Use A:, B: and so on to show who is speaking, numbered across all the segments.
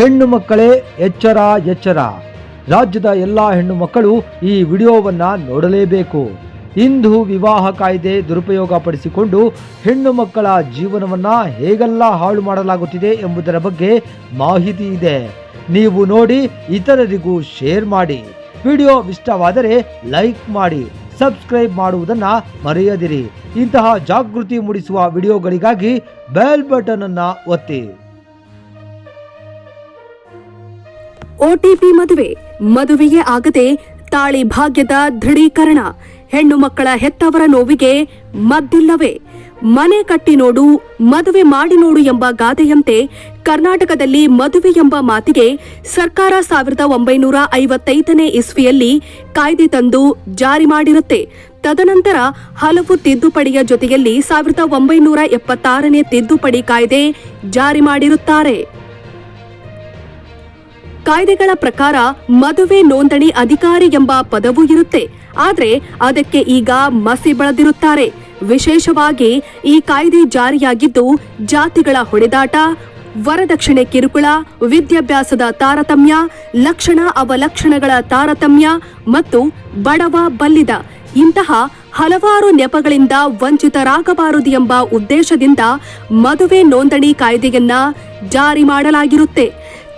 A: ಹೆಣ್ಣು ಮಕ್ಕಳೇ, ಎಚ್ಚರ ಎಚ್ಚರ. ರಾಜ್ಯದ ಎಲ್ಲ ಹೆಣ್ಣು ಮಕ್ಕಳು ಈ ವಿಡಿಯೋವನ್ನ ನೋಡಲೇಬೇಕು. ಇಂದು ವಿವಾಹ ಕಾಯ್ದೆ ದುರುಪಯೋಗ ಪಡಿಸಿಕೊಂಡು ಹೆಣ್ಣು ಮಕ್ಕಳ ಜೀವನವನ್ನ ಹೇಗೆಲ್ಲ ಹಾಳು ಮಾಡಲಾಗುತ್ತಿದೆ ಎಂಬುದರ ಬಗ್ಗೆ ಮಾಹಿತಿ ಇದೆ. ನೀವು ನೋಡಿ, ಇತರರಿಗೂ ಶೇರ್ ಮಾಡಿ. ವಿಡಿಯೋ ಇಷ್ಟವಾದರೆ ಲೈಕ್ ಮಾಡಿ, ಸಬ್ಸ್ಕ್ರೈಬ್ ಮಾಡುವುದನ್ನ ಮರೆಯದಿರಿ. ಇಂತಹ ಜಾಗೃತಿ ಮೂಡಿಸುವ ವಿಡಿಯೋಗಳಿಗಾಗಿ ಬೆಲ್ ಬಟನ್ ಅನ್ನ ಒತ್ತಿ.
B: ಒಟಿಪಿ ಮದುವೆ. ಮದುವೆಗೆ ಆಗದೆ ತಾಳಿ ಭಾಗ್ಯದ ದೃಢೀಕರಣ. ಹೆಣ್ಣು ಮಕ್ಕಳ ಹೆತ್ತವರ ನೋವಿಗೆ ಮದ್ದಿಲ್ಲವೇ ಮನೆ ಕಟ್ಟಿ ನೋಡು, ಮದುವೆ ಮಾಡಿ ನೋಡು ಎಂಬ ಗಾದೆಯಂತೆ ಕರ್ನಾಟಕದಲ್ಲಿ ಮದುವೆ ಎಂಬ ಮಾತಿಗೆ ಸರ್ಕಾರ ಸಾವಿರದ ಒಂಬೈನೂರ ಐವತ್ತೈದನೇ ಇಸ್ವಿಯಲ್ಲಿ ಕಾಯ್ದೆ ತಂದು ಜಾರಿ ಮಾಡಿರುತ್ತೆ. ತದನಂತರ ಹಲವು ತಿದ್ದುಪಡಿಯ ಜೊತೆಯಲ್ಲಿ ಸಾವಿರದ ಒಂಬೈನೂರ ಎಪ್ಪತ್ತಾರನೇ ತಿದ್ದುಪಡಿ ಕಾಯ್ದೆ ಜಾರಿ ಮಾಡಿರುತ್ತಾರೆ. ಕಾಯ್ದೆಗಳ ಪ್ರಕಾರ ಮದುವೆ ನೋಂದಣಿ ಅಧಿಕಾರಿ ಎಂಬ ಪದವು ಇರುತ್ತೆ. ಆದರೆ ಅದಕ್ಕೆ ಈಗ ಮಸಿ ಬಳದಿರುತ್ತಾರೆ. ವಿಶೇಷವಾಗಿ ಈ ಕಾಯ್ದೆ ಜಾರಿಯಾಗಿದ್ದು ಜಾತಿಗಳ ಹೊಡೆದಾಟ, ವರದಕ್ಷಿಣೆ ಕಿರುಕುಳ, ವಿದ್ಯಾಭ್ಯಾಸದ ತಾರತಮ್ಯ, ಲಕ್ಷಣ ಅವಲಕ್ಷಣಗಳ ತಾರತಮ್ಯ ಮತ್ತು ಬಡವ ಬಲ್ಲಿದ. ಇಂತಹ ಹಲವಾರು ನೆಪಗಳಿಂದ ವಂಚಿತರಾಗಬಾರದು ಎಂಬ ಉದ್ದೇಶದಿಂದ ಮದುವೆ ನೋಂದಣಿ ಕಾಯ್ದೆಯನ್ನ ಜಾರಿ ಮಾಡಲಾಗಿರುತ್ತೆ.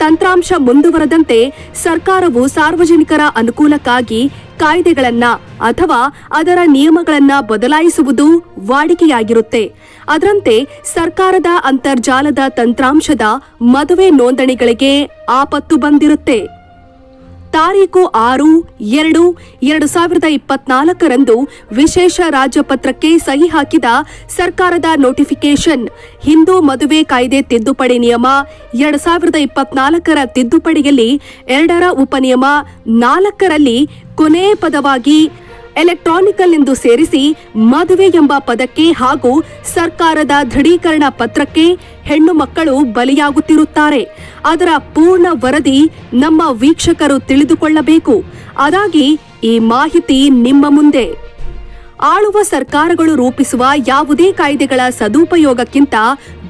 B: ತಂತ್ರಾಂಶ ಮುಂದುವರೆದಂತೆ ಸರ್ಕಾರವು ಸಾರ್ವಜನಿಕರ ಅನುಕೂಲಕ್ಕಾಗಿ ಕಾಯ್ದೆಗಳನ್ನ ಅಥವಾ ಅದರ ನಿಯಮಗಳನ್ನ ಬದಲಾಯಿಸುವುದು ವಾಡಿಕೆಯಾಗಿರುತ್ತೆ. ಅದರಂತೆ ಸರ್ಕಾರದ ಅಂತರ್ಜಾಲದ ತಂತ್ರಾಂಶದ ಮದುವೆ ನೋಂದಣಿಗಳಿಗೆ ಆಪತ್ತು ಬಂದಿರುತ್ತೆ. ತಾರೀಕು ಆರು, ಎರಡು ಎರಡು ಸಾವಿರದ ಇಪ್ಪತ್ನಾಲ್ಕರಂದು ವಿಶೇಷ ರಾಜ್ಯಪತ್ರಕ್ಕೆ ಸಹಿ ಹಾಕಿದ ಸರ್ಕಾರದ ನೋಟಿಫಿಕೇಶನ್ ಹಿಂದೂ ಮದುವೆ ಕಾಯ್ದೆ ತಿದ್ದುಪಡಿ ನಿಯಮ, ಎರಡು ಸಾವಿರದ ಇಪ್ಪತ್ನಾಲ್ಕರ ತಿದ್ದುಪಡಿಯಲ್ಲಿ ಎರಡರ ಉಪನಿಯಮ, ನಾಲ್ಕರಲ್ಲಿ ಕೊನೆ ಪದವಾಗಿ ಎಲೆಕ್ಟ್ರಾನಿಕಲ್ ಎಂದು ಸೇರಿಸಿ ಮದುವೆ ಎಂಬ ಪದಕ್ಕೆ ಹಾಗೂ ಸರ್ಕಾರದ ದೃಢೀಕರಣ ಪತ್ರಕ್ಕೆ ಹೆಣ್ಣು ಮಕ್ಕಳು ಬಲಿಯಾಗುತ್ತಿರುತ್ತಾರೆ. ಅದರ ಪೂರ್ಣ ವರದಿ ನಮ್ಮ ವೀಕ್ಷಕರು ತಿಳಿದುಕೊಳ್ಳಬೇಕು. ಅದಾಗಿ ಈ ಮಾಹಿತಿ ನಿಮ್ಮ ಮುಂದೆ. ಆಳುವ ಸರ್ಕಾರಗಳು ರೂಪಿಸುವ ಯಾವುದೇ ಕಾಯ್ದೆಗಳ ಸದುಪಯೋಗಕ್ಕಿಂತ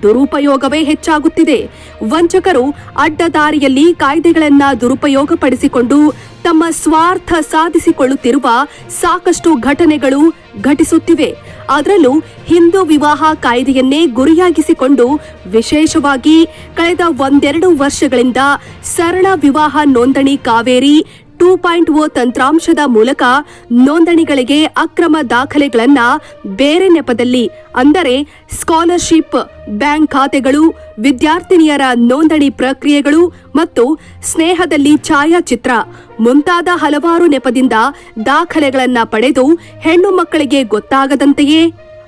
B: ದುರುಪಯೋಗವೇ ಹೆಚ್ಚಾಗುತ್ತಿದೆ. ವಂಚಕರು ಅಡ್ಡದಾರಿಯಲ್ಲಿ ಕಾಯ್ದೆಗಳನ್ನ ದುರುಪಯೋಗಪಡಿಸಿಕೊಂಡು ತಮ್ಮ ಸ್ವಾರ್ಥ ಸಾಧಿಸಿಕೊಳ್ಳುತ್ತಿರುವ ಸಾಕಷ್ಟು ಘಟನೆಗಳು ಘಟಿಸುತ್ತಿವೆ. ಅದರಲ್ಲೂ ಹಿಂದೂ ವಿವಾಹ ಕಾಯ್ದೆಯನ್ನೇ ಗುರಿಯಾಗಿಸಿಕೊಂಡು ವಿಶೇಷವಾಗಿ ಕಳೆದ ಒಂದೆರಡು ವರ್ಷಗಳಿಂದ ಸರಳ ವಿವಾಹ ನೋಂದಣಿ ಕಾವೇರಿ ಟೂ ಪಾಯಿಂಟ್ ಓ ತಂತ್ರಾಂಶದ ಮೂಲಕ ನೋಂದಣಿಗಳಿಗೆ ಅಕ್ರಮ ದಾಖಲೆಗಳನ್ನ ಬೇರೆ ನೆಪದಲ್ಲಿ, ಅಂದರೆ ಸ್ಕಾಲರ್ಶಿಪ್, ಬ್ಯಾಂಕ್ ಖಾತೆಗಳು, ವಿದ್ಯಾರ್ಥಿನಿಯರ ನೋಂದಣಿ ಪ್ರಕ್ರಿಯೆಗಳು ಮತ್ತು ಸ್ನೇಹದಲ್ಲಿ ಛಾಯಾಚಿತ್ರ ಮುಂತಾದ ಹಲವಾರು ನೆಪದಿಂದ ದಾಖಲೆಗಳನ್ನ ಪಡೆದು ಹೆಣ್ಣು ಮಕ್ಕಳಿಗೆ ಗೊತ್ತಾಗದಂತೆಯೇ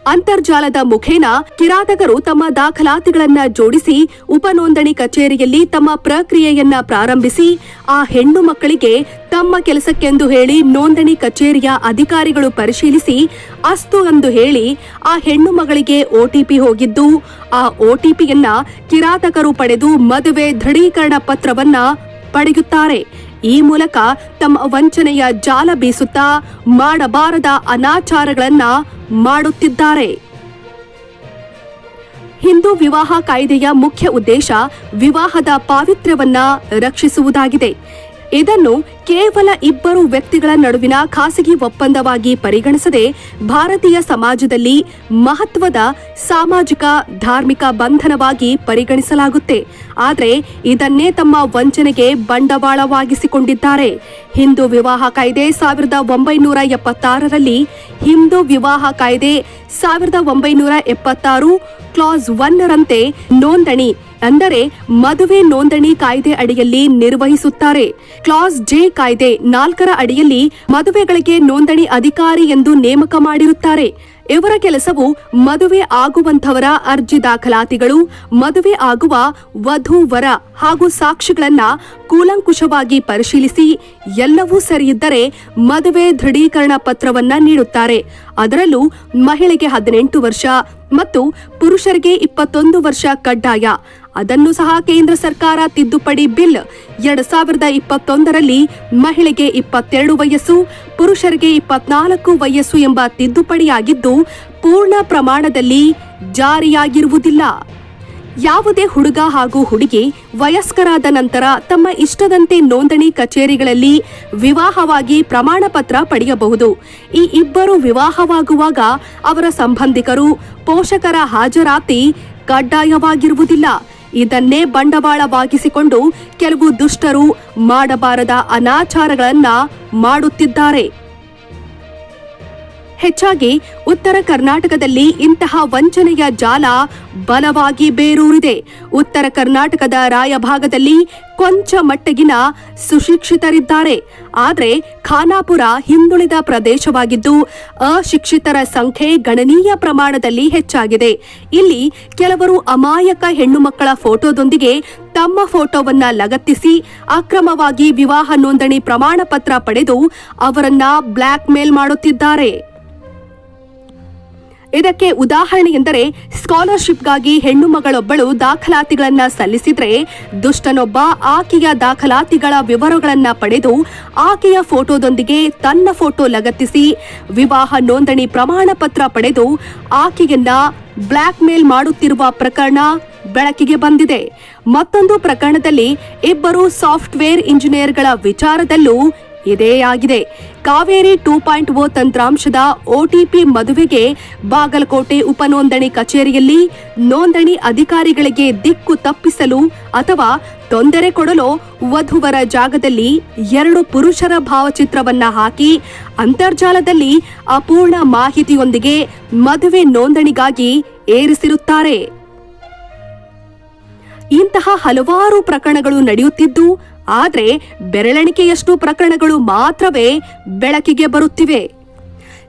B: ಅಂತರ್ಜಾಲದ ಮುಖೇನ ಕಿರಾತಕರು ತಮ್ಮ ದಾಖಲಾತಿಗಳನ್ನ ಜೋಡಿಸಿ ಉಪನೋಂದಣಿ ಕಚೇರಿಯಲ್ಲಿ ತಮ್ಮ ಪ್ರಕ್ರಿಯೆಯನ್ನ ಪ್ರಾರಂಭಿಸಿ, ಆ ಹೆಣ್ಣು ಮಕ್ಕಳಿಗೆ ತಮ್ಮ ಕೆಲಸಕ್ಕೆಂದು ಹೇಳಿ ನೋಂದಣಿ ಕಚೇರಿಯ ಅಧಿಕಾರಿಗಳು ಪರಿಶೀಲಿಸಿ, ಅಸ್ತು ಎಂದು ಹೇಳಿ ಆ ಹೆಣ್ಣು ಮಗಳಿಗೆ ಒಟಿಪಿ ಹೋಗಿದ್ದು, ಆ ಒಟಿಪಿಯನ್ನ ಕಿರಾತಕರು ಪಡೆದು ಮದುವೆ ದೃಢೀಕರಣ ಪತ್ರವನ್ನ ಪಡೆಯುತ್ತಾರೆ. ಈ ಮೂಲಕ ತಮ್ಮ ವಂಚನೆಯ ಜಾಲ ಬೀಸುತ್ತಾ ಮಾಡಬಾರದ ಅನಾಚಾರಗಳನ್ನ ಮಾಡುತ್ತಿದ್ದಾರೆ. ಹಿಂದೂ ವಿವಾಹ ಕಾಯ್ದೆಯ ಮುಖ್ಯ ಉದ್ದೇಶ ವಿವಾಹದ ಪಾವಿತ್ರ್ಯವನ್ನ ರಕ್ಷಿಸುವುದಾಗಿದೆ. ಇದನ್ನು ಕೇವಲ ಇಬ್ಬರು ವ್ಯಕ್ತಿಗಳ ನಡುವಿನ ಖಾಸಗಿ ಒಪ್ಪಂದವಾಗಿ ಪರಿಗಣಿಸದೆ ಭಾರತೀಯ ಸಮಾಜದಲ್ಲಿ ಮಹತ್ವದ ಸಾಮಾಜಿಕ, ಧಾರ್ಮಿಕ ಬಂಧನವಾಗಿ ಪರಿಗಣಿಸಲಾಗುತ್ತೆ. ಆದರೆ ಇದನ್ನೇ ತಮ್ಮ ವಂಚನೆಗೆ ಬಂಡವಾಳವಾಗಿಸಿಕೊಂಡಿದ್ದಾರೆ. ಹಿಂದೂ ವಿವಾಹ ಕಾಯ್ದೆ ಸಾವಿರದ ಒಂಬೈನೂರ ಎಪ್ಪತ್ತಾರರಲ್ಲಿ ಹಿಂದೂ ವಿವಾಹ ಕಾಯ್ದೆ ಸಾವಿರದ ಒಂಬೈನೂರ ಎಪ್ಪತ್ತಾರು ಕ್ಲಾಸ್ ಒನ್ನರಂತೆ ನೋಂದಣಿ ಅಂದರೆ ಮದುವೆ ನೋಂದಣಿ ಕಾಯ್ದೆ ಅಡಿಯಲ್ಲಿ ನಿರ್ವಹಿಸುತ್ತಾರೆ. ಕ್ಲಾಸ್ ಜೆ ಕಾಯ್ದೆ ನಾಲ್ಕರ ಅಡಿಯಲ್ಲಿ ಮದುವೆಗಳಿಗೆ ನೋಂದಣಿ ಅಧಿಕಾರಿ ಎಂದು ನೇಮಕ ಮಾಡಿರುತ್ತಾರೆ. ಇವರ ಕೆಲಸವು ಮದುವೆ ಆಗುವಂತವರ ಅರ್ಜಿ ದಾಖಲಾತಿಗಳು, ಮದುವೆ ಆಗುವ ವಧು ವರ ಹಾಗೂ ಸಾಕ್ಷಿಗಳನ್ನ ಕೂಲಂಕುಷವಾಗಿ ಪರಿಶೀಲಿಸಿ ಎಲ್ಲವೂ ಸರಿಯಿದ್ದರೆ ಮದುವೆ ದೃಢೀಕರಣ ಪತ್ರವನ್ನ ನೀಡುತ್ತಾರೆ. ಅದರಲ್ಲೂ ಮಹಿಳೆಗೆ ಹದಿನೆಂಟು ವರ್ಷ ಮತ್ತು ಪುರುಷರಿಗೆ ಇಪ್ಪತ್ತೊಂದು ವರ್ಷ ಕಡ್ಡಾಯ. ಅದನ್ನು ಸಹ ಕೇಂದ್ರ ಸರ್ಕಾರ ತಿದ್ದುಪಡಿ ಬಿಲ್ ಎರಡ್ ಸಾವಿರದ ಇಪ್ಪತ್ತೊಂದರಲ್ಲಿ ಮಹಿಳೆಗೆ ಇಪ್ಪತ್ತೆರಡು ವಯಸ್ಸು, ಪುರುಷರಿಗೆ ಇಪ್ಪತ್ನಾಲ್ಕು ವಯಸ್ಸು ಎಂಬ ತಿದ್ದುಪಡಿಯಾಗಿದ್ದು ಪೂರ್ಣ ಪ್ರಮಾಣದಲ್ಲಿ ಜಾರಿಯಾಗಿರುವುದಿಲ್ಲ. ಯಾವುದೇ ಹುಡುಗ ಹಾಗೂ ಹುಡುಗಿ ವಯಸ್ಕರಾದ ನಂತರ ತಮ್ಮ ಇಷ್ಟದಂತೆ ನೋಂದಣಿ ಕಚೇರಿಗಳಲ್ಲಿ ವಿವಾಹವಾಗಿ ಪ್ರಮಾಣ ಪತ್ರ ಪಡೆಯಬಹುದು. ಈ ಇಬ್ಬರು ವಿವಾಹವಾಗುವಾಗ ಅವರ ಸಂಬಂಧಿಕರು ಪೋಷಕರ ಹಾಜರಾತಿ ಕಡ್ಡಾಯವಾಗಿರುವುದಿಲ್ಲ. ಇದನ್ನೇ ಬಂಡವಾಳವಾಗಿಸಿಕೊಂಡು ಕೆಲವು ದುಷ್ಟರು ಮಾಡಬಾರದ ಅನಾಚಾರಗಳನ್ನ ಮಾಡುತ್ತಿದ್ದಾರೆ. ಹೆಚ್ಚಾಗಿ ಉತ್ತರ ಕರ್ನಾಟಕದಲ್ಲಿ ಇಂತಹ ವಂಚನೆಯ ಜಾಲ ಬಲವಾಗಿ ಬೇರೂರಿದೆ. ಉತ್ತರ ಕರ್ನಾಟಕದ ರಾಯಭಾಗದಲ್ಲಿ ಕೊಂಚ ಮಟ್ಟಗಿನ ಸುಶಿಕ್ಷಿತರಿದ್ದಾರೆ. ಆದರೆ ಖಾನಾಪುರ ಹಿಂದುಳಿದ ಪ್ರದೇಶವಾಗಿದ್ದು ಅಶಿಕ್ಷಿತರ ಸಂಖ್ಯೆ ಗಣನೀಯ ಪ್ರಮಾಣದಲ್ಲಿ ಹೆಚ್ಚಾಗಿದೆ. ಇಲ್ಲಿ ಕೆಲವರು ಅಮಾಯಕ ಹೆಣ್ಣು ಮಕ್ಕಳ ಫೋಟೋದೊಂದಿಗೆ ತಮ್ಮ ಫೋಟೋವನ್ನ ಲಗತ್ತಿಸಿ ಅಕ್ರಮವಾಗಿ ವಿವಾಹ ನೋಂದಣಿ ಪ್ರಮಾಣ ಪತ್ರ ಪಡೆದು ಅವರನ್ನ ಬ್ಲ್ಯಾಕ್ ಮೇಲ್ ಮಾಡುತ್ತಿದ್ದಾರೆ. ಇದಕ್ಕೆ ಉದಾಹರಣೆ ಎಂದರೆ ಸ್ಕಾಲರ್ಶಿಪ್ಗಾಗಿ ಹೆಣ್ಣು ಮಗಳೊಬ್ಬಳು ದಾಖಲಾತಿಗಳನ್ನ ಸಲ್ಲಿಸಿದ್ರೆ ದುಷ್ಟನೊಬ್ಬ ಆಕೆಯ ದಾಖಲಾತಿಗಳ ವಿವರಗಳನ್ನ ಪಡೆದು ಆಕೆಯ ಫೋಟೋದೊಂದಿಗೆ ತನ್ನ ಫೋಟೋ ಲಗತ್ತಿಸಿ ವಿವಾಹ ನೋಂದಣಿ ಪ್ರಮಾಣ ಪತ್ರ ಪಡೆದು ಆಕೆಯನ್ನ ಬ್ಲ್ಯಾಕ್ ಮೇಲ್ ಮಾಡುತ್ತಿರುವ ಪ್ರಕರಣ ಬೆಳಕಿಗೆ ಬಂದಿದೆ. ಮತ್ತೊಂದು ಪ್ರಕರಣದಲ್ಲಿ ಇಬ್ಬರು ಸಾಫ್ಟ್ವೇರ್ ಇಂಜಿನಿಯರ್ಗಳ ವಿಚಾರದಲ್ಲೂ ಇದೇ ಆಗಿದೆ ಕಾವೇರಿ ಟೂ ಪಾಯಿಂಟ್ ಓ ತಂತ್ರಾಂಶದ ಒಟಿಪಿ ಮದುವೆಗೆ ಬಾಗಲಕೋಟೆ ಉಪನೋಂದಣಿ ಕಚೇರಿಯಲ್ಲಿ ನೋಂದಣಿ ಅಧಿಕಾರಿಗಳಿಗೆ ದಿಕ್ಕು ತಪ್ಪಿಸಲು ಅಥವಾ ತೊಂದರೆ ಕೊಡಲು ವಧುವರ ಜಾಗದಲ್ಲಿ ಎರಡು ಪುರುಷರ ಭಾವಚಿತ್ರವನ್ನ ಹಾಕಿ, ಅಂತರ್ಜಾಲದಲ್ಲಿ ಅಪೂರ್ಣ ಮಾಹಿತಿಯೊಂದಿಗೆ ಮದುವೆ ನೋಂದಣಿಗಾಗಿ ಏರಿಸಿರುತ್ತಾರೆ. ಇಂತಹ ಹಲವಾರು ಪ್ರಕರಣಗಳು ನಡೆಯುತ್ತಿದ್ದು ಆದರೆ ಬೆರಳೆಣಿಕೆಯಷ್ಟು ಪ್ರಕರಣಗಳು ಮಾತ್ರವೇ ಬೆಳಕಿಗೆ ಬರುತ್ತಿವೆ.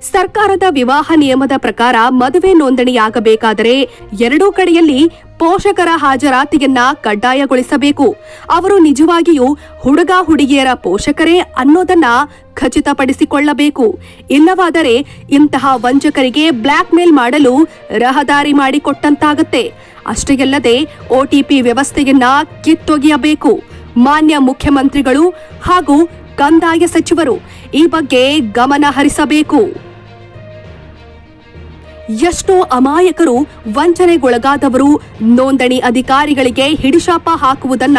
B: ಸರ್ಕಾರದ ವಿವಾಹ ನಿಯಮದ ಪ್ರಕಾರ ಮದುವೆ ನೋಂದಣಿಯಾಗಬೇಕಾದರೆ ಎರಡೂ ಕಡೆಯಲ್ಲಿ ಪೋಷಕರ ಹಾಜರಾತಿಯನ್ನ ಕಡ್ಡಾಯಗೊಳಿಸಬೇಕು. ಅವರು ನಿಜವಾಗಿಯೂ ಹುಡುಗ ಹುಡುಗಿಯರ ಪೋಷಕರೇ ಅನ್ನೋದನ್ನ ಖಚಿತಪಡಿಸಿಕೊಳ್ಳಬೇಕು. ಇಲ್ಲವಾದರೆ ಇಂತಹ ವಂಚಕರಿಗೆ ಬ್ಲ್ಯಾಕ್ ಮೇಲ್ ಮಾಡಲು ರಹದಾರಿ ಮಾಡಿಕೊಟ್ಟಂತಾಗತ್ತೆ. ಅಷ್ಟೇ ಅಲ್ಲದೆ ಒಟಿಪಿ ವ್ಯವಸ್ಥೆಯನ್ನ ಕಿತ್ತೊಗೆಯಬೇಕು. ಮಾನ್ಯ ಮುಖ್ಯಮಂತ್ರಿಗಳು ಹಾಗೂ ಕಂದಾಯ ಸಚಿವರು ಈ ಬಗ್ಗೆ ಗಮನ ಹರಿಸಬೇಕು. ಎಷ್ಟೋ ಅಮಾಯಕರು ವಂಚನೆಗೊಳಗಾದವರು ನೋಂದಣಿ ಅಧಿಕಾರಿಗಳಿಗೆ ಹಿಡಿಶಾಪ ಹಾಕುವುದನ್ನ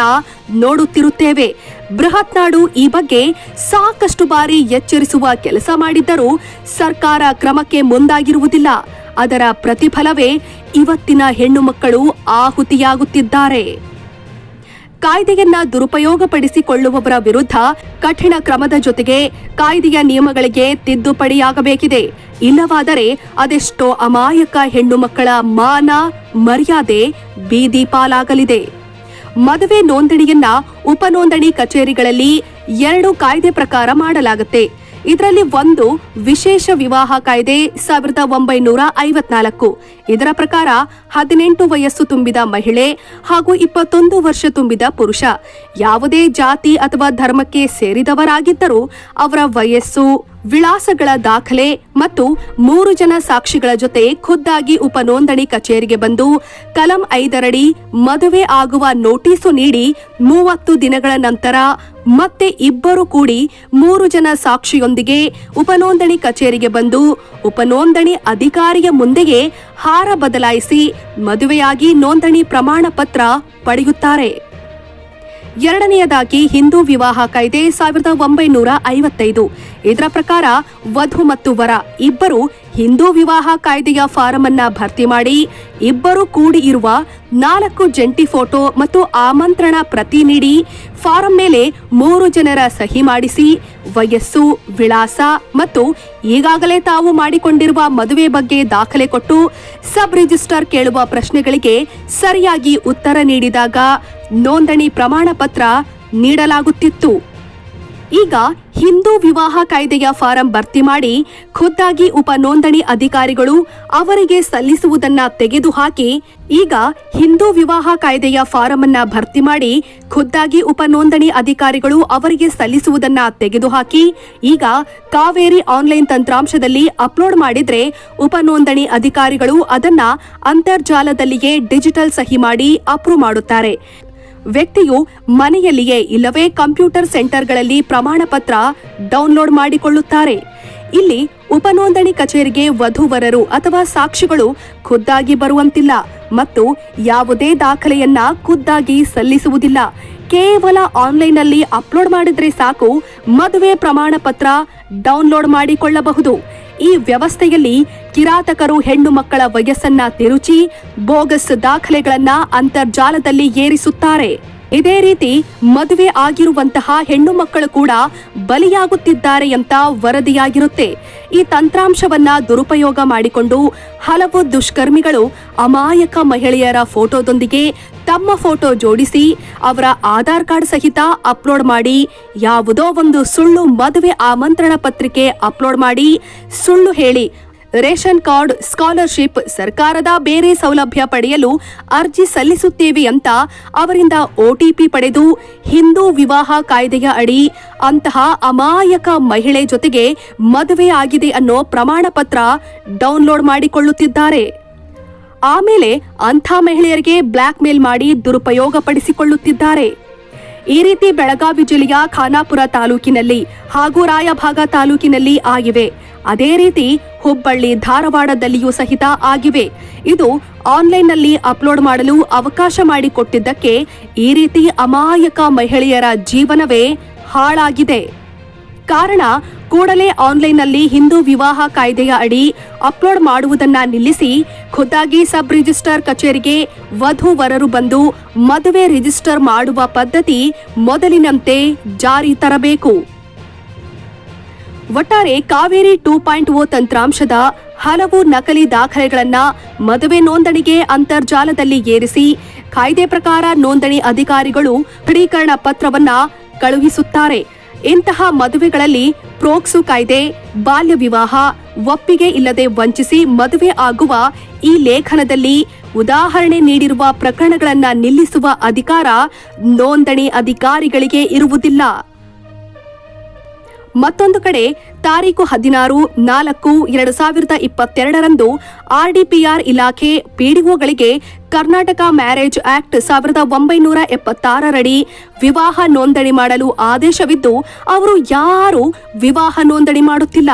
B: ನೋಡುತ್ತಿರುತ್ತೇವೆ. ಬೃಹತ್ ನಾಡು ಈ ಬಗ್ಗೆ ಸಾಕಷ್ಟು ಬಾರಿ ಎಚ್ಚರಿಸುವ ಕೆಲಸ ಮಾಡಿದ್ದರೂ ಸರ್ಕಾರ ಕ್ರಮಕ್ಕೆ ಮುಂದಾಗಿರುವುದಿಲ್ಲ. ಅದರ ಪ್ರತಿಫಲವೇ ಇವತ್ತಿನ ಹೆಣ್ಣು ಮಕ್ಕಳು ಆಹುತಿಯಾಗುತ್ತಿದ್ದಾರೆ. ಕಾಯ್ದೆಯನ್ನ ದುರುಪಯೋಗಪಡಿಸಿಕೊಳ್ಳುವವರ ವಿರುದ್ಧ ಕಠಿಣ ಕ್ರಮದ ಜೊತೆಗೆ ಕಾಯ್ದೆಯ ನಿಯಮಗಳಿಗೆ ತಿದ್ದುಪಡಿಯಾಗಬೇಕಿದೆ. ಇಲ್ಲವಾದರೆ ಅದೆಷ್ಟೋ ಅಮಾಯಕ ಹೆಣ್ಣು ಮಕ್ಕಳ ಮಾನ, ಮರ್ಯಾದೆ ಬೀದಿ ಪಾಲಾಗಲಿದೆ. ಮದುವೆ ನೋಂದಣಿಯನ್ನ ಉಪನೋಂದಣಿ ಕಚೇರಿಗಳಲ್ಲಿ ಎರಡು ಕಾಯ್ದೆ ಪ್ರಕಾರ ಮಾಡಲಾಗುತ್ತೆ. ಇದರಲ್ಲಿ ಒಂದು ವಿಶೇಷ ವಿವಾಹ ಕಾಯ್ದೆ ಸಾವಿರದ ಒಂಬೈನೂರ ಐವತ್ನಾಲ್ಕು. ಇದರ ಪ್ರಕಾರ ಹದಿನೆಂಟು ವಯಸ್ಸು ತುಂಬಿದ ಮಹಿಳೆ ಹಾಗೂ ಇಪ್ಪತ್ತೊಂದು ವರ್ಷ ತುಂಬಿದ ಪುರುಷ. ಯಾವುದೇ ಜಾತಿ ಅಥವಾ ಧರ್ಮಕ್ಕೆ ಸೇರಿದವರಾಗಿದ್ದರೂ ಅವರ ವಯಸ್ಸು ವಿಳಾಸಗಳ ದಾಖಲೆ ಮತ್ತು ಮೂರು ಜನ ಸಾಕ್ಷಿಗಳ ಜೊತೆ ಖುದ್ದಾಗಿ ಉಪನೋಂದಣಿ ಕಚೇರಿಗೆ ಬಂದು ಕಲಂ ಐದರಡಿ ಮದುವೆ ಆಗುವ ನೋಟಿಸು ನೀಡಿ ಮೂವತ್ತು ದಿನಗಳ ನಂತರ ಮತ್ತೆ ಇಬ್ಬರು ಕೂಡಿ ಮೂರು ಜನ ಸಾಕ್ಷಿಯೊಂದಿಗೆ ಉಪನೋಂದಣಿ ಕಚೇರಿಗೆ ಬಂದು ಉಪನೋಂದಣಿ ಅಧಿಕಾರಿಯ ಮುಂದೆಯೇ ಹಾರ ಬದಲಾಯಿಸಿ ಮದುವೆಯಾಗಿ ನೋಂದಣಿ ಪ್ರಮಾಣ ಪತ್ರ ಪಡೆಯುತ್ತಾರೆ. ಎರಡನೆಯದಾಗಿ ಹಿಂದೂ ವಿವಾಹ ಕಾಯ್ದೆ ಸಾವಿರದ ಒಂಬೈನೂರ ಐವತ್ತೈದು. ಇದರ ಪ್ರಕಾರ ವಧು ಮತ್ತು ವರ ಇಬ್ಬರು ಹಿಂದೂ ವಿವಾಹ ಕಾಯ್ದೆಯ ಫಾರಂ ಅನ್ನ ಭರ್ತಿ ಮಾಡಿ ಇಬ್ಬರು ಕೂಡಿ ಇರುವ ನಾಲ್ಕು ಜಂಟಿ ಫೋಟೋ ಮತ್ತು ಆಮಂತ್ರಣ ಪ್ರತಿ ನೀಡಿ ಫಾರಂ ಮೇಲೆ ಮೂರು ಜನರ ಸಹಿ ಮಾಡಿಸಿ ವಯಸ್ಸು, ವಿಳಾಸ ಮತ್ತು ಈಗಾಗಲೇ ತಾವು ಮಾಡಿಕೊಂಡಿರುವ ಮದುವೆ ಬಗ್ಗೆ ದಾಖಲೆ ಕೊಟ್ಟು ಸಬ್ ರಿಜಿಸ್ಟರ್ ಕೇಳುವ ಪ್ರಶ್ನೆಗಳಿಗೆ ಸರಿಯಾಗಿ ಉತ್ತರ ನೀಡಿದಾಗ ನೋಂದಣಿ ಪ್ರಮಾಣ ಪತ್ರ ನೀಡಲಾಗುತ್ತಿತ್ತು. ಈಗ ಹಿಂದೂ ವಿವಾಹ ಕಾಯ್ದೆಯ ಫಾರಂ ಭರ್ತಿ ಮಾಡಿ ಖುದ್ದಾಗಿ ಉಪ ನೋಂದಣಿ ಅಧಿಕಾರಿಗಳು ಅವರಿಗೆ ಸಲ್ಲಿಸುವುದನ್ನ ತೆಗೆದುಹಾಕಿ ಈಗ ಹಿಂದೂ ವಿವಾಹ ಕಾಯ್ದೆಯ ಫಾರಂ ಅನ್ನ ಭರ್ತಿ ಮಾಡಿ ಖುದ್ದಾಗಿ ಉಪ ನೋಂದಣಿ ಅಧಿಕಾರಿಗಳು ಅವರಿಗೆ ಸಲ್ಲಿಸುವುದನ್ನ ತೆಗೆದುಹಾಕಿ ಈಗ ಕಾವೇರಿ ಆನ್ಲೈನ್ ತಂತ್ರಾಂಶದಲ್ಲಿ ಅಪ್ಲೋಡ್ ಮಾಡಿದ್ರೆ ಉಪ ನೋಂದಣಿ ಅಧಿಕಾರಿಗಳು ಅದನ್ನ ಅಂತರ್ಜಾಲದಲ್ಲಿಯೇ ಡಿಜಿಟಲ್ ಸಹಿ ಮಾಡಿ ಅಪ್ರೂವ್ ಮಾಡುತ್ತಾರೆ. ವ್ಯಕ್ತಿಯು ಮನೆಯಲ್ಲಿಯೇ ಇಲ್ಲವೇ ಕಂಪ್ಯೂಟರ್ ಸೆಂಟರ್ಗಳಲ್ಲಿ ಪ್ರಮಾಣ ಪತ್ರ ಡೌನ್ಲೋಡ್ ಮಾಡಿಕೊಳ್ಳುತ್ತಾರೆ. ಇಲ್ಲಿ ಉಪನೋಂದಣಿ ಕಚೇರಿಗೆ ವಧುವರರು ಅಥವಾ ಸಾಕ್ಷಿಗಳು ಖುದ್ದಾಗಿ ಬರುವಂತಿಲ್ಲ ಮತ್ತು ಯಾವುದೇ ದಾಖಲೆಯನ್ನ ಖುದ್ದಾಗಿ ಸಲ್ಲಿಸುವುದಿಲ್ಲ. ಕೇವಲ ಆನ್ಲೈನ್ನಲ್ಲಿ ಅಪ್ಲೋಡ್ ಮಾಡಿದ್ರೆ ಸಾಕು, ಮದುವೆ ಪ್ರಮಾಣ ಪತ್ರ ಡೌನ್ಲೋಡ್ ಮಾಡಿಕೊಳ್ಳಬಹುದು. ಈ ವ್ಯವಸ್ಥೆಯಲ್ಲಿ ಕಿರಾತಕರು ಹೆಣ್ಣು ಮಕ್ಕಳ ವಯಸ್ಸನ್ನ ತಿರುಚಿ ಬೋಗಸ್ ದಾಖಲೆಗಳನ್ನ ಅಂತರ್ಜಾಲದಲ್ಲಿ ಏರಿಸುತ್ತಾರೆ. ಇದೇ ರೀತಿ ಮದುವೆ ಆಗಿರುವಂತಹ ಹೆಣ್ಣು ಮಕ್ಕಳು ಕೂಡ ಬಲಿಯಾಗುತ್ತಿದ್ದಾರೆ ಅಂತ ವರದಿಯಾಗಿರುತ್ತೆ. ಈ ತಂತ್ರಾಂಶವನ್ನ ದುರುಪಯೋಗ ಮಾಡಿಕೊಂಡು ಹಲವು ದುಷ್ಕರ್ಮಿಗಳು ಅಮಾಯಕ ಮಹಿಳೆಯರ ಫೋಟೋದೊಂದಿಗೆ ತಮ್ಮ ಫೋಟೋ ಜೋಡಿಸಿ ಅವರ ಆಧಾರ್ ಕಾರ್ಡ್ ಸಹಿತ ಅಪ್ಲೋಡ್ ಮಾಡಿ, ಯಾವುದೋ ಒಂದು ಸುಳ್ಳು ಮದುವೆ ಆಮಂತ್ರಣ ಪತ್ರಿಕೆ ಅಪ್ಲೋಡ್ ಮಾಡಿ, ಸುಳ್ಳು ಹೇಳಿ ರೇಷನ್ ಕಾರ್ಡ್, ಸ್ಕಾಲರ್ಶಿಪ್, ಸರ್ಕಾರದ ಬೇರೆ ಸೌಲಭ್ಯ ಪಡೆಯಲು ಅರ್ಜಿ ಸಲ್ಲಿಸುತ್ತೇವೆ ಅಂತ ಅವರಿಂದ ಒಟಿಪಿ ಪಡೆದು ಹಿಂದೂ ವಿವಾಹ ಕಾಯ್ದೆಯ ಅಡಿ ಅಂತಹ ಅಮಾಯಕ ಮಹಿಳೆ ಜೊತೆಗೆ ಮದುವೆ ಆಗಿದೆ ಅನ್ನೋ ಪ್ರಮಾಣ ಪತ್ರ ಡೌನ್ಲೋಡ್ ಮಾಡಿಕೊಳ್ಳುತ್ತಿದ್ದಾರೆ. ಆಮೇಲೆ ಅಂಥ ಮಹಿಳೆಯರಿಗೆ ಬ್ಲ್ಯಾಕ್ ಮೇಲ್ ಮಾಡಿ ದುರುಪಯೋಗ ಪಡಿಸಿಕೊಳ್ಳುತ್ತಿದ್ದಾರೆ ಈ ರೀತಿ ಬೆಳಗಾವಿ ಜಿಲ್ಲೆಯ ಖಾನಾಪುರ ತಾಲೂಕಿನಲ್ಲಿ ಹಾಗೂ ರಾಯಭಾಗ ತಾಲೂಕಿನಲ್ಲಿ ಆಗಿವೆ. ಅದೇ ರೀತಿ ಹುಬ್ಬಳ್ಳಿ ಧಾರವಾಡದಲ್ಲಿಯೂ ಸಹಿತ ಆಗಿವೆ. ಇದು ಆನ್ಲೈನ್ನಲ್ಲಿ ಅಪ್ಲೋಡ್ ಮಾಡಲು ಅವಕಾಶ ಮಾಡಿಕೊಟ್ಟಿದ್ದಕ್ಕೆ ಈ ರೀತಿ ಅಮಾಯಕ ಮಹಿಳೆಯರ ಜೀವನವೇ ಹಾಳಾಗಿದೆ. ಕಾರಣ ಕೂಡಲೇ ಆನ್ಲೈನ್ನಲ್ಲಿ ಹಿಂದೂ ವಿವಾಹ ಕಾಯ್ದೆಯ ಅಡಿ ಅಪ್ಲೋಡ್ ಮಾಡುವುದನ್ನ ನಿಲ್ಲಿಸಿ, ಖುದ್ದಾಗಿ ಸಬ್ ರಿಜಿಸ್ಟರ್ ಕಚೇರಿಗೆ ವಧು ವರರು ಬಂದು ಮದುವೆ ರಿಜಿಸ್ಟರ್ ಮಾಡುವ ಪದ್ಧತಿ ಮೊದಲಿನಂತೆ ಜಾರಿ ತರಬೇಕು. ಒಟ್ಟಾರೆ ಕಾವೇರಿ ಟೂ ಪಾಯಿಂಟ್ ಓ ತಂತ್ರಾಂಶದ ಹಲವು ನಕಲಿ ದಾಖಲೆಗಳನ್ನ ಮದುವೆ ನೋಂದಣಿಗೆ ಅಂತರ್ಜಾಲದಲ್ಲಿ ಏರಿಸಿ, ಕಾಯ್ದೆ ಪ್ರಕಾರ ನೋಂದಣಿ ಅಧಿಕಾರಿಗಳು ದೃಢೀಕರಣ ಪತ್ರವನ್ನ ಕಳುಹಿಸುತ್ತಾರೆ. ಇಂತಹ ಮದುವೆಗಳಲ್ಲಿ ಪ್ರೋಕ್ಸು ಕಾಯ್ದೆ, ಬಾಲ್ಯ ವಿವಾಹ, ಒಪ್ಪಿಗೆ ಇಲ್ಲದೆ ವಂಚಿಸಿ ಮದುವೆ ಆಗುವ ಈ ಲೇಖನದಲ್ಲಿ ಉದಾಹರಣೆ ನೀಡಿರುವ ಪ್ರಕರಣಗಳನ್ನ ನಿಲ್ಲಿಸುವ ಅಧಿಕಾರ ನೋಂದಣಿ ಅಧಿಕಾರಿಗಳಿಗೆ ಇರುವುದಿಲ್ಲ. ಮತ್ತೊಂದು ಕಡೆ ತಾರೀಕು ಹದಿನಾರು, ನಾಲ್ಕು, ಎರಡು ಸಾವಿರದ ಇಪ್ಪತ್ತೆರಡರಂದು ಆರ್ಡಿಪಿಆರ್ ಇಲಾಖೆ ಪಿಡಿಒಗಳಿಗೆ ಕರ್ನಾಟಕ ಮ್ಯಾರೇಜ್ ಆಕ್ಟ್ ಸಾವಿರದ ಒಂಬೈನೂರ ಎಪ್ಪತ್ತಾರರಡಿ ವಿವಾಹ ನೋಂದಣಿ ಮಾಡಲು ಆದೇಶವಿದ್ದು, ಅವರು ಯಾರು ವಿವಾಹ ನೋಂದಣಿ ಮಾಡುತ್ತಿಲ್ಲ.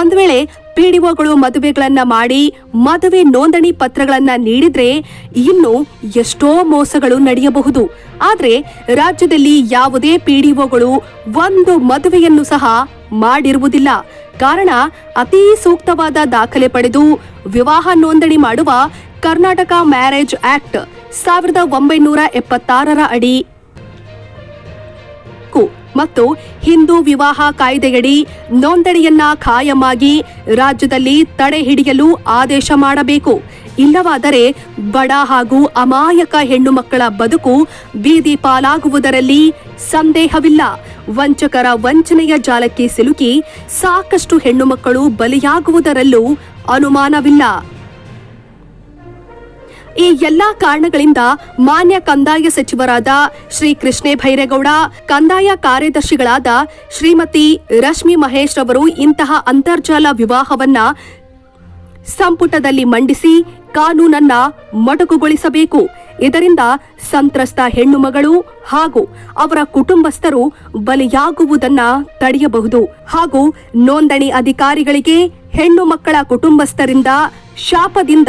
B: ಒಂದು ವೇಳೆ ಪಿಡಿಒಗಳು ಮದುವೆಗಳನ್ನು ಮಾಡಿ ಮದುವೆ ನೋಂದಣಿ ಪತ್ರಗಳನ್ನು ನೀಡಿದ್ರೆ ಇನ್ನು ಎಷ್ಟೋ ಮೋಸಗಳು ನಡೆಯಬಹುದು. ಆದರೆ ರಾಜ್ಯದಲ್ಲಿ ಯಾವುದೇ ಪಿಡಿಒಗಳು ಒಂದು ಮದುವೆಯನ್ನು ಸಹ ಮಾಡಿರುವುದಿಲ್ಲ. ಕಾರಣ, ಅತೀ ಸೂಕ್ತವಾದ ದಾಖಲೆ ಪಡೆದು ವಿವಾಹ ನೋಂದಣಿ ಮಾಡುವ ಕರ್ನಾಟಕ ಮ್ಯಾರೇಜ್ ಆಕ್ಟ್ ಸಾವಿರದ ಒಂಬೈನೂರ ಎಪ್ಪತ್ತಾರರ ಅಡಿ ಮತ್ತು ಹಿಂದೂ ವಿವಾಹ ಕಾಯ್ದೆಯಡಿ ನೋಂದಣಿಯನ್ನ ಖಾಯಮಾಗಿ ರಾಜ್ಯದಲ್ಲಿ ತಡೆ ಹಿಡಿಯಲು ಆದೇಶ ಮಾಡಬೇಕು. ಇಲ್ಲವಾದರೆ ಬಡ ಹಾಗೂ ಅಮಾಯಕ ಹೆಣ್ಣು ಮಕ್ಕಳ ಬದುಕು ಬೀದಿ ಪಾಲಾಗುವುದರಲ್ಲಿ ಸಂದೇಹವಿಲ್ಲ. ವಂಚಕರ ವಂಚನೆಯ ಜಾಲಕ್ಕೆ ಸಿಲುಕಿ ಸಾಕಷ್ಟು ಹೆಣ್ಣು ಮಕ್ಕಳು ಬಲಿಯಾಗುವುದರಲ್ಲೂ ಅನುಮಾನವಿಲ್ಲ. ಈ ಎಲ್ಲಾ ಕಾರಣಗಳಿಂದ ಮಾನ್ಯ ಕಂದಾಯ ಸಚಿವರಾದ ಶ್ರೀ ಕೃಷ್ಣೇ ಭೈರೇಗೌಡ, ಕಂದಾಯ ಕಾರ್ಯದರ್ಶಿಗಳಾದ ಶ್ರೀಮತಿ ರಶ್ಮಿ ಮಹೇಶ್ ರವರು ಇಂತಹ ಅಂತರ್ಜಾಲ ವಿವಾಹವನ್ನ ಸಂಪುಟದಲ್ಲಿ ಮಂಡಿಸಿ ಕಾನೂನನ್ನ ಮೊಟಕುಗೊಳಿಸಬೇಕು. ಇದರಿಂದ ಸಂತ್ರಸ್ತ ಹೆಣ್ಣು ಮಗಳು ಹಾಗೂ ಅವರ ಕುಟುಂಬಸ್ಥರು ಬಲಿಯಾಗುವುದನ್ನ ತಡೆಯಬಹುದು. ಹಾಗೂ ನೋಂದಣಿ ಅಧಿಕಾರಿಗಳಿಗೆ ಹೆಣ್ಣು ಮಕ್ಕಳ ಕುಟುಂಬಸ್ಥರಿಂದ ಶಾಪದಿಂದ